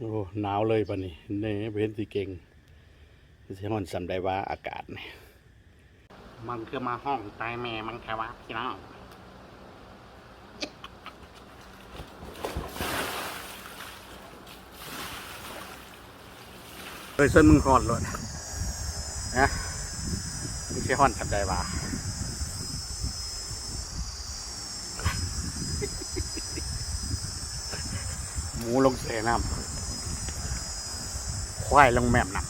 โอ้หนาวเลยปะนี่เน่เห็นสิเก่งสิฮอนสำได้ว่าอากาศนี่มันคือมาห้องตายแม่มันแค่ว่าพี่น้องเฮ้ยเส้นมึงหอนเลยนะไม่ใช่ห้อนสำได้ว่าหมูลงเสน้ำ ควายลงแม่มน้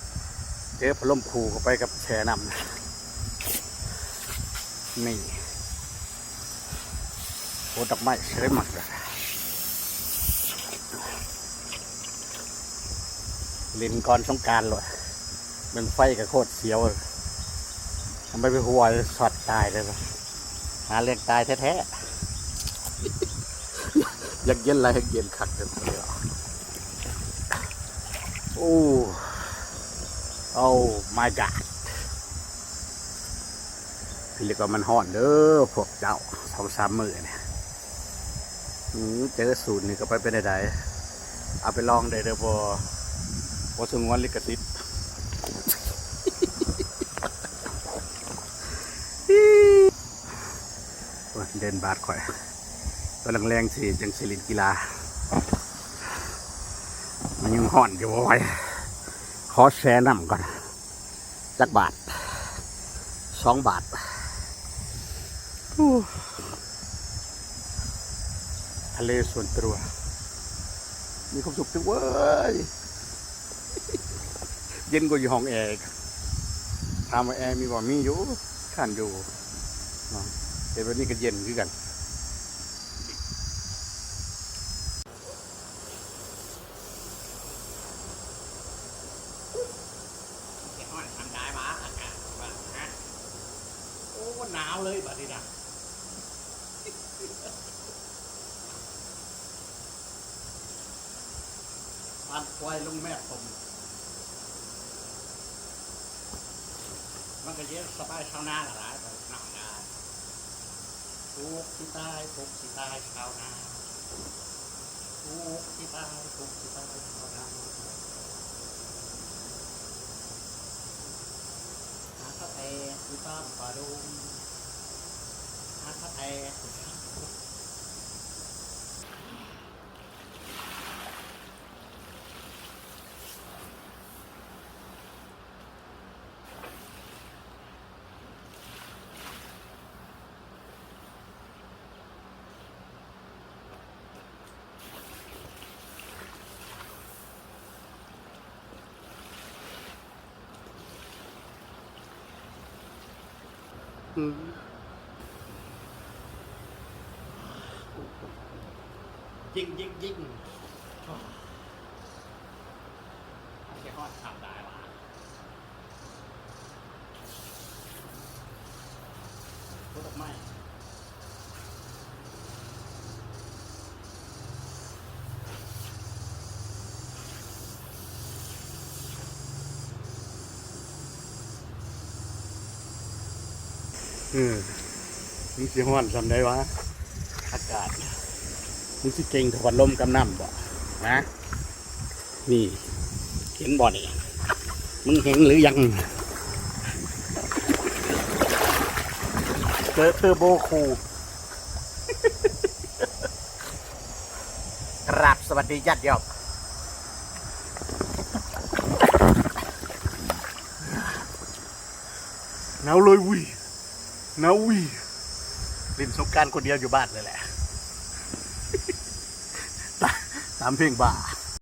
ำเจอพล่มคูเข้าไปกับแช่น้ำนี่โคดอกไม้เฉยหมักเลยลินก่อนสงการเลยมันไฟกับโคตรเสียวทำไมไปหัวสอดตายเลยปะหาเรียกตายแท้ๆอยากเย็นอะไรอยากเย็นคักเลย โอ้โอ้ my god พี่เรียกว่ามันห่อนเด้อพวกเจ้าสองสามมือเนี่ยอืเจอสูตรนี่ก็ไปเป็นไดๆเอาไปลองได้เด้อพอพอสงวนลิขสิทธิ์เดินบาดข่อยกำลังแรงสิจังสิลินกีฬา ห่อนอยู่ไว้ยขอแชร์น้ำก่อนจักบาทสองบาทอู้ทะเลส่วนตัวมีความสุขจังเว้ยเย็นกว่าอยู่ห้องแอร์อีกถามว่าแอร์มีบ่มีอยู่ขันอยู่เนาะเห็นวันนี้ก็เย็นคือกัน จะห้อนทำได้ปะอากาศว่าฮะ โอ้หนาวเลยบัดนี้นะปานควายลงแม่ผมมันก็เยอะสบายชาวนาหลายแบบหนักนาปลูกที่ต้ปลูกที่ใต้ชาวนาปลูกที่ต้ปลูกที่ใต้ชาวนาข้าวแตก คือต้อมปาดุมหาข้าวแตกคือต้อมปลาดุมอืม ยิ่งยิ่งยิ่งโอ้เชี่ยฮอดทำได้ว่ะพูดออกไม่ อืมมึงสิฮ้อนสำได้วะอากาศมึงสิเก่งถวัดลมกำน้ำบ่นะนี่เห็นบ่นี่มึงเห็นหรือยังเจอเทอร์โบคูกราบสวัสดีญาติโยมหนาวเลยวิ นาวีลินสงกรารคนเดียวอยู่บ้านเลยแหละ ตาตามเพลงบ่า